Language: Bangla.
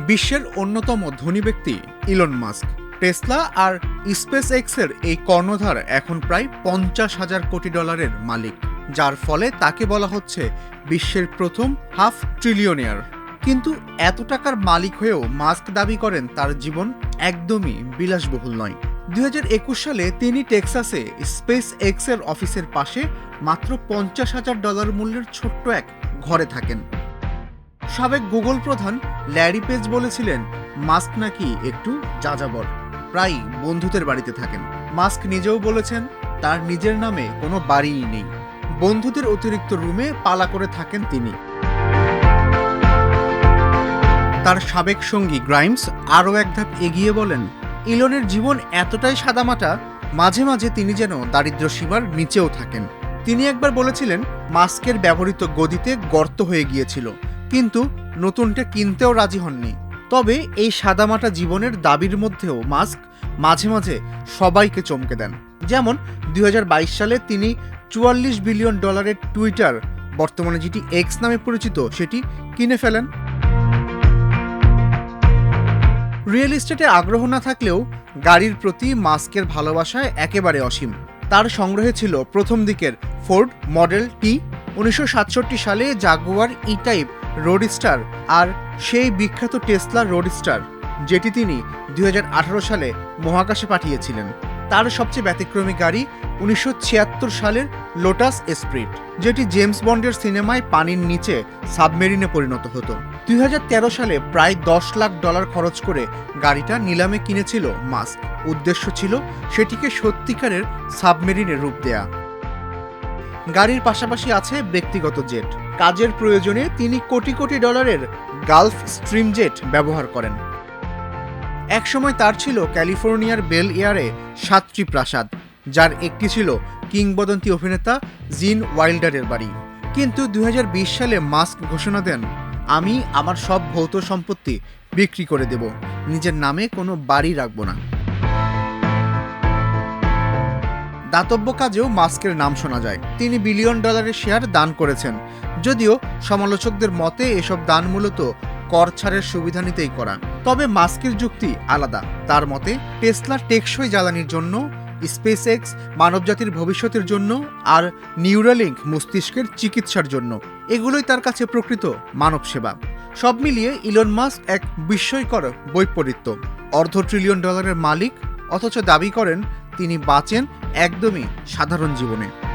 বিশ্বের অন্যতম ধনী ব্যক্তি ইলন মাস্ক। টেসলা আর স্পেস এক্সের এই কর্ণধার এখন প্রায় পঞ্চাশ হাজার কোটি ডলারের মালিক, যার ফলে তাকে বলা হচ্ছে বিশ্বের প্রথম হাফ ট্রিলিয়নিয়ার। কিন্তু এত টাকার মালিক হয়েও মাস্ক দাবি করেন তার জীবন একদমই বিলাসবহুল নয়। দুই সালে তিনি টেক্সাসে স্পেস এক্সের অফিসের পাশে মাত্র পঞ্চাশ হাজার ডলার মূল্যের ছোট্ট এক ঘরে থাকেন। সাবেক গুগল প্রধান ল্যারি পেজ বলেছিলেন, মাস্ক নাকি একটু যাযাবর। প্রায় বন্ধুদের বাড়িতে থাকেন। মাস্ক নিজেও বলেছেন, তার নিজের নামে কোনো বাড়িই নেই। বন্ধুদের অতিরিক্ত রুমে পালা করে থাকেন তিনি। তার সাবেক সঙ্গী গ্রাইমস আরও এক ধাপ এগিয়ে বলেন, ইলনের জীবন এতটাই সাদামাটা, মাঝে মাঝে তিনি যেন দারিদ্র সীমার নিচেও থাকেন। তিনি একবার বলেছিলেন, মাস্কের ব্যবহৃত গদিতে গর্ত হয়ে গিয়েছিল। কিন্তু নতুনটা কিনতেও রাজি হননি। তবে এই সাদামাটা জীবনের দাবির মধ্যেও মাস্ক মাঝে মাঝে সবাইকে চমকে দেন। যেমন দুই হাজার বাইশ সালে তিনি চুয়াল্লিশ বিলিয়ন ডলারের টুইটার, বর্তমানে যেটি এক্স নামে পরিচিত, সেটি কিনে ফেলেন। রিয়েল এস্টেটে আগ্রহ না থাকলেও গাড়ির প্রতি মাস্কের ভালোবাসায় একেবারে অসীম। তার সংগ্রহে ছিল প্রথম দিকের ফোর্ড মডেল টি উনিশশো সাতষট্টি সালে জাগুয়ার ই টাইপ রোডস্টার আর সেই বিখ্যাত টেসলা রোডস্টার যেটি তিনি দুই হাজার আঠারো সালে মহাকাশে পাঠিয়েছিলেন। তার সবচেয়ে ব্যতিক্রমী গাড়ি উনিশশো ছিয়াত্তর সালের লোটাস স্প্রিট যেটি জেমস বন্ডের সিনেমায় পানির নিচে সাবমেরিনে পরিণত হতো। দুই হাজার তেরো সালে প্রায় দশ লাখ ডলার খরচ করে গাড়িটা নিলামে কিনেছিল মাস্ক উদ্দেশ্য ছিল সেটিকে সত্যিকারের সাবমেরিনে রূপ দেয়া। গাড়ির পাশাপাশি আছে ব্যক্তিগত জেট। কাজের প্রয়োজনে তিনি কোটি কোটি ডলারের গালফ স্ট্রিম জেট ব্যবহার করেন। একসময় তার ছিল ক্যালিফোর্নিয়ার বেল এয়ারে সাতটি প্রাসাদ, যার একটি ছিল কিংবদন্তি অভিনেতা জিন ওয়াইল্ডারের বাড়ি। কিন্তু দু হাজার বিশ সালে মাস্ক ঘোষণা দেন, আমি আমার সব ভৌত সম্পত্তি বিক্রি করে দেব, নিজের নামে কোনো বাড়ি রাখব না। দাতব্য কাজেও মাস্কের নাম শোনা যায়। তিনি বিলিয়ন ডলারের শেয়ার দান করেছেন। যদিও সমালোচকদের মতে এসব দান মূলত কর ছাড়ের সুবিধা নিতেই করা তবে মাস্কের যুক্তি আলাদা। তার মতে, টেসলা টেকসই জ্বালানির জন্য স্পেস এক্স মানবজাতির ভবিষ্যতের জন্য, আর নিউরালিঙ্ক মস্তিষ্কের চিকিৎসার জন্য। এগুলোই তার কাছে প্রকৃত মানব সেবা সব মিলিয়ে ইলন মাস্ক এক বিস্ময়কর বৈপরীত্য। অর্ধ ট্রিলিয়ন ডলারের মালিক, অথচ দাবি করেন, তিনি বাঁচেন একদমই সাধারণ জীবনে।